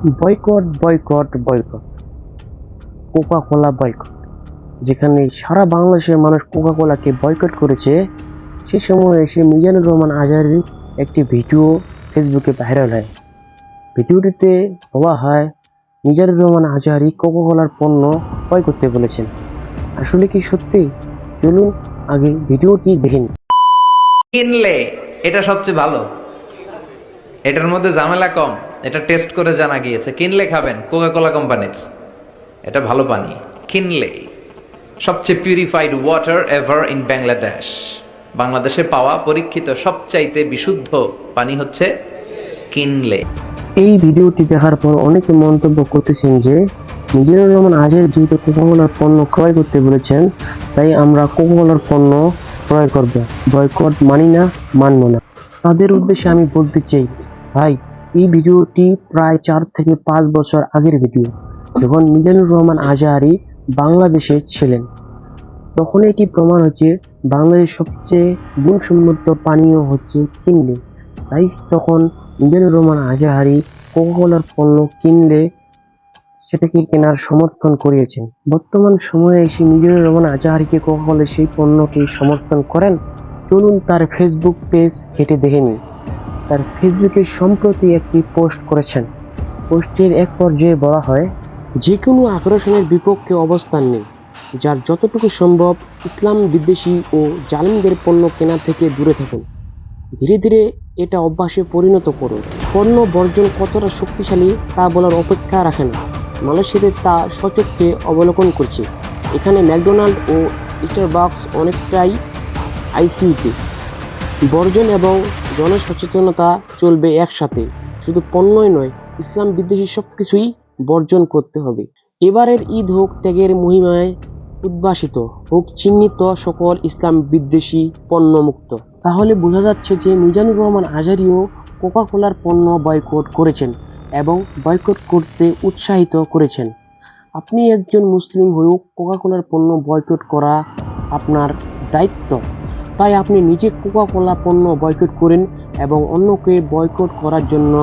Boycott boycott boycott. Coca Cola boycott. যেখানে সারা বাংলাদেশের মানুষ কোকা কোলাকে বয়কট করেছে, সে সময় এসে মিজানুর রহমান আজারির একটি ভিডিও ফেসবুকে ভাইরাল হয়। ভিডিওটিতে বলা হয়, মিজানুর রহমান আজারি কোকা কোলার পণ্য ক্রয় করতে বলেছেন। আসলে কি সত্যি? চলুন আগে ভিডিওটি দেখে নিই। কিনলে এটা সবচেয়ে ভালো। এটার মধ্যে ঝামেলা কম। এটা টেস্ট করে জানা গিয়েছে। কিনলে খাবেন কোকা কোলা কোম্পানির এটা ভালো পানি। কিনলে। সবচেয়ে purified water ever in Bangladesh বাংলাদেশে পাওয়া পরীক্ষিত সবচাইতে বিশুদ্ধ পানি হচ্ছে কিনলে। এই ভিডিওটি দেখার পর অনেকে মন্তব্য করতেছেন যে, মিজানুর রহমান আজের যেহেতু কোকাকোলার পণ্য ক্রয় করতে বলেছেন, তাই আমরা কোকাকোলার পণ্য ক্রয় করব। বয়কট মানি না, মানব না। তাদের উদ্দেশ্যে আমি বলতে চাই ভাই, এই ভিডিওটি প্রায় চার থেকে পাঁচ বছর আগের ভিডিও। যখন মিজানুর রহমান আজহারি বাংলাদেশে ছিলেন, তখন এটি প্রমাণ হচ্ছে বাংলাদেশের সবচেয়ে গুণসম্মত পানীয় হচ্ছে কিনলে তাই তখন মিজানুর রহমান আজাহারি কোকাকোলার পণ্য কিনলে সেটাকে কেনার সমর্থন করিয়েছেন। বর্তমান সময়ে এসে মিজানুর রহমান আজাহারিকে কোকাকোলার সেই পণ্যকে সমর্থন করেন? চলুন তার ফেসবুক পেজ ঘেটে দেখে নিন তার ফেসবুকে সম্প্রতি একটি পোস্ট করেছেন। পোস্টের এক পর্যায়ে বলা হয় যে কোনো আগ্রাসনের বিপক্ষে অবস্থান নেই, যার যতটুকু সম্ভব ইসলাম বিদ্বেষী ও জালিমদের পণ্য কেনা থেকে দূরে থাকুন। ধীরে ধীরে এটা অভ্যাসে পরিণত করুন। পণ্য বর্জন কতটা শক্তিশালী তা বলার অপেক্ষা রাখে না। মানুষেদের তা সচক্ষে অবলোকন করছে। এখানে ম্যাকডোনাল্ড ও স্টারবাক্স অনেকটাই আইসিইউতে। বর্জন এবং জনসচেতনতা চলবে একসাথে। শুধু পণ্যই নয়, ইসলাম বিদ্বেষী সব কিছুই বর্জন করতে হবে। এবারের ঈদ হোক ত্যাগের মহিমায় উদ্ভাসিত হোক চিহ্নিত সকল ইসলাম বিদ্বেষী পণ্য মুক্ত তাহলে বোঝা যাচ্ছে যে মিজানুর রহমান আজারিও কোকা কোলার পণ্য বয়কট করেছেন এবং বয়কট করতে উৎসাহিত করেছেন। আপনি একজন মুসলিম হয়েও কোকা কোলার পণ্য বয়কট করা আপনার দায়িত্ব। তাই আপনি নিজে কোকা কোলা পণ্য বয়কট করুন এবং অন্যকে বয়কট করার জন্য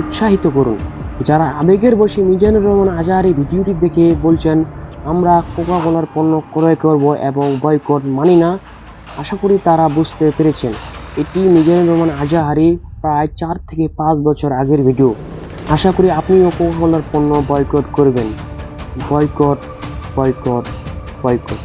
উৎসাহিত করুন। যারা আবেগের বসে মিজানুর রহমান আজাহারি ভিডিওটি দেখে বলছেন, আমরা কোকা কোলার পণ্য ক্রয় করব এবং বয়কট মানি না, আশা করি তারা বুঝতে পেরেছেন। এটি মিজানুর রহমান আজাহারি প্রায় চার থেকে পাঁচ বছর আগের ভিডিও। আশা করি আপনিও কোকা কোলার পণ্য বয়কট করবেন। Boycott boycott boycott